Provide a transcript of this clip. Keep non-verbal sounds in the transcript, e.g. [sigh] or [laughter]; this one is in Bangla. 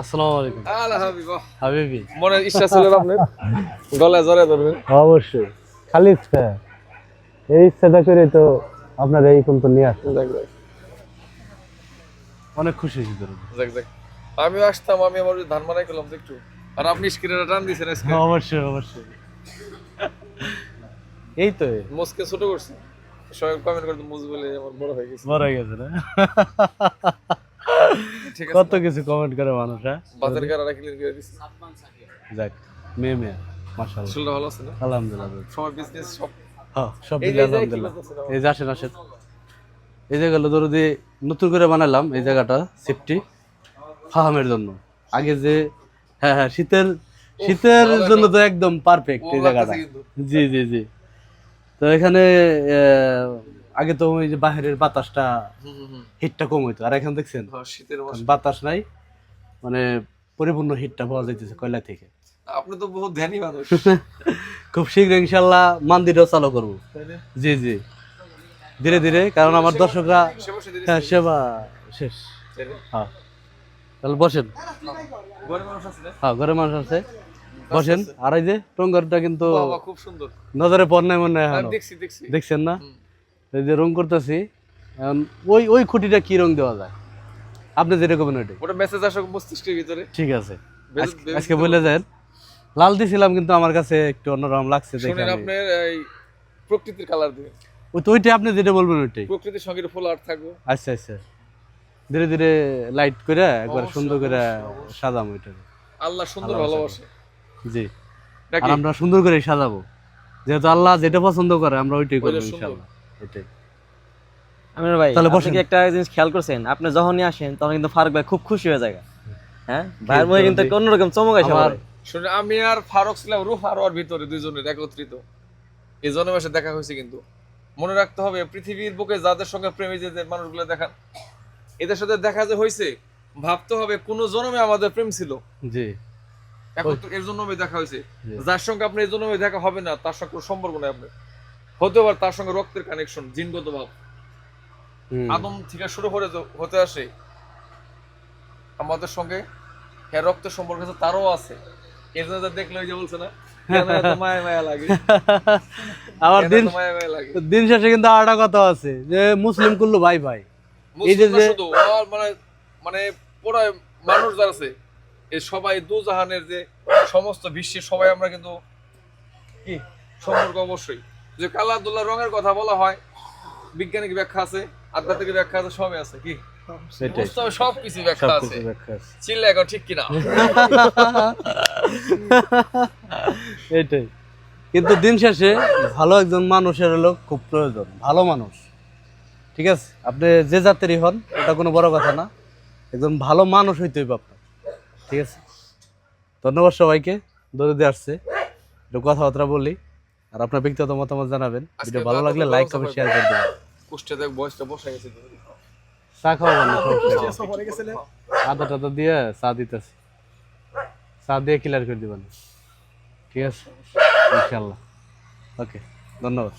আসসালামু আলাইকুম। হাবিবি। মনের ইচ্ছা ছিল আপনার? গলায় জড়ায় ধরবেন। অবশ্যই। খালি ইচ্ছা। এই ইচ্ছাটা করে তো আপনার এই পর্যন্ত নিয়ে আসছে যাক যাক। অনেক খুশি হয়েছি তোর যাক যাক। আমিও আসতাম আমি আমার ধান মারাই করলাম একটু। আর আপনি স্ক্রিনে টান দিয়েছেন অবশ্যই অবশ্যই। এই তো। মুসকে ছোট করছি। সবাই কমেন্ট করতে মুজ বলে আমার বড় হয়ে গেছে। বড় হয়ে গেছে না? ঠিক কত কিছু কমেন্ট করে মানুষ হ্যাঁ? বাজার কারা ক্লিয়ার করে দিছি। যাক মেয়ে মেয়ে মাশাআল্লাহ। শুনলে ভালো আছে না? আলহামদুলিল্লাহ। সবার বিজনেস সব হ্যাঁ সব মিলে যে- যে আলহামদুলিল্লাহ। এই যে আসেন আসেন। এই জায়গাটা ধরো দিয়ে নতুন করে বানালাম এই জায়গাটা সেফটি ফাহামের জন্য। আগে যে হ্যাঁ হ্যাঁ শীতের শীতের জন্য তো একদম পারফেক্ট এই জায়গাটা। জি জি জি। তো এখানে আহ, আগে তো ওই যে বাহিরের বাতাসটা হিটটা কম হইতো। আর এখন দেখছেন হ্যাঁ, শীতের বাতাস নাই মানে পরিপূর্ণ হিটটা পাওয়া যাইতেছে কয়লা থেকে। আপনি তো বহুত ধ্যানী মানুষ। [laughs] খুব শীঘ্র ইনশাল্লাহ মন্দিরও চালু করব। জি জি। ধীরে ধীরে কারণ আমার দর্শকরা হ্যাঁ সেবা শেষ। তাই হ্যাঁ। তাহলে বসেন। ঘরে মানুষ আছে হ্যাঁ ঘরে মানুষ আছে। বসেন। আর এই যে টঙ্গরটা কিন্তু খুব সুন্দর। নজরে পড় নাই মনে হয় দেখছি দেখছেন না। এই যে রং করতেছি এখন ওই ওই খুঁটিটা কি রং দেওয়া যায়? আপনি যেটা করবেন ওইটাই। ওটা মেসেজ আসে মস্তিষ্কের ভিতরে। ঠিক আছে। আজকে- বলে যান। লাল দিছিলাম কিন্তু আমার কাছে একটু অন্যরকম লাগছে দেখে শুনেন এই প্রকৃতির কালার দিবেন ওই তো ওইটাই আপনি যেটা বলবেন ওইটাই। প্রকৃতির সঙ্গে ফুল আর্ট থাকবে। আচ্ছা আচ্ছা। ধীরে ধীরে লাইট করে একবার সুন্দর করে সাজাম ওইটা আল্লাহ সুন্দর ভালোবাসে। জি। আর আমরা সুন্দর করে সাজাবো। যেহেতু আল্লাহ যেটা পছন্দ করে আমরা ওইটাই করব। ইনশাআল্লাহ। এটাই। আমির ভাই তাহলে আপনি বসেন। একটা জিনিস খেয়াল করছেন? আপনি যখনই আসেন তখন কিন্তু ফারুক ভাই খুব খুশি হয়ে যায় হ্যাঁ? ভাইয়ের মুখে কিন্তু অন্যরকম চমক আসে আমার- শুনে আমি আর ফারুক ছিলাম রুহ আর ওর ভিতরে দুইজনের একত্রিত। এই দেখা হয়েছে কিন্তু। মনে রাখতে হবে পৃথিবীর বুকে যাদের সঙ্গে প্রেমী যে মানুষগুলো দেখান এদের সাথে দেখা যে হয়েছে ভাবতে হবে কোন জন্মে আমাদের প্রেম ছিল। জি। একত্র এর জন্য দেখা হয়েছে। যার সঙ্গে আপনার এই জন্মে দেখা হবে না তার সঙ্গে কোনো সম্পর্ক নেই আপনার। হতে পারে তার সঙ্গে রক্তের কানেকশন জিনগত ভাব। আদম থেকে শুরু করে হতে আসে আমাদের সঙ্গে হ্যাঁ রক্তের সম্পর্ক আছে তারও আছে। এই জন্য যা দেখলে ওই যে বলছে না [laughs] আবার দিন শেষে কিন্তু আরেকটা কথা আছে যে মুসলিম করল ভাই ভাই। এই যে- মানে মানে পুরো মানুষ যারা আছে এই সবাই দু জাহানের যে সমস্ত বিশ্বের সবাই আমরা কিন্তু কি? সম্পর্ক অবশ্যই। যে কালা দুল্লাহ রঙের কথা বলা হয় বিজ্ঞানিক ব্যাখ্যা আছে আধ্যাত্মিক ব্যাখ্যা আছে সবই আছে কি? সব কিছু ব্যাখ্যা আছে। সবকিছু ব্যাখ্যা আছে। চিল্লা এখন ঠিক কিনা? [laughs] এটাই। কিন্তু দিন শেষে ভালো একজন মানুষের হলো খুব প্রয়োজন ভালো মানুষ। ঠিক আছে? আপনি যে জাতেরই হন এটা কোনো বড় কথা না। একজন ভালো মানুষ হইতে হইব আপনার। ঠিক আছে? ধন্যবাদ সবাইকে। ধরে দৌড়ে আসছে। একটু কথাবার্তা বলি। আর আপনার ব্যক্তিগত মতামত জানাবেন। ভিডিও ভালো লাগলে লাইক কমেন্ট শেয়ার করে দেবেন। কুষ্ঠে দেখ বয়সটা বসে গেছে। চা খাওয়া না। আদা টাদা দিয়ে চা দিতেছি। চা দিয়ে ক্লিয়ার করে দিবেন। ঠিক আছে? ইনশাল্লাহ ওকে ধন্যবাদ।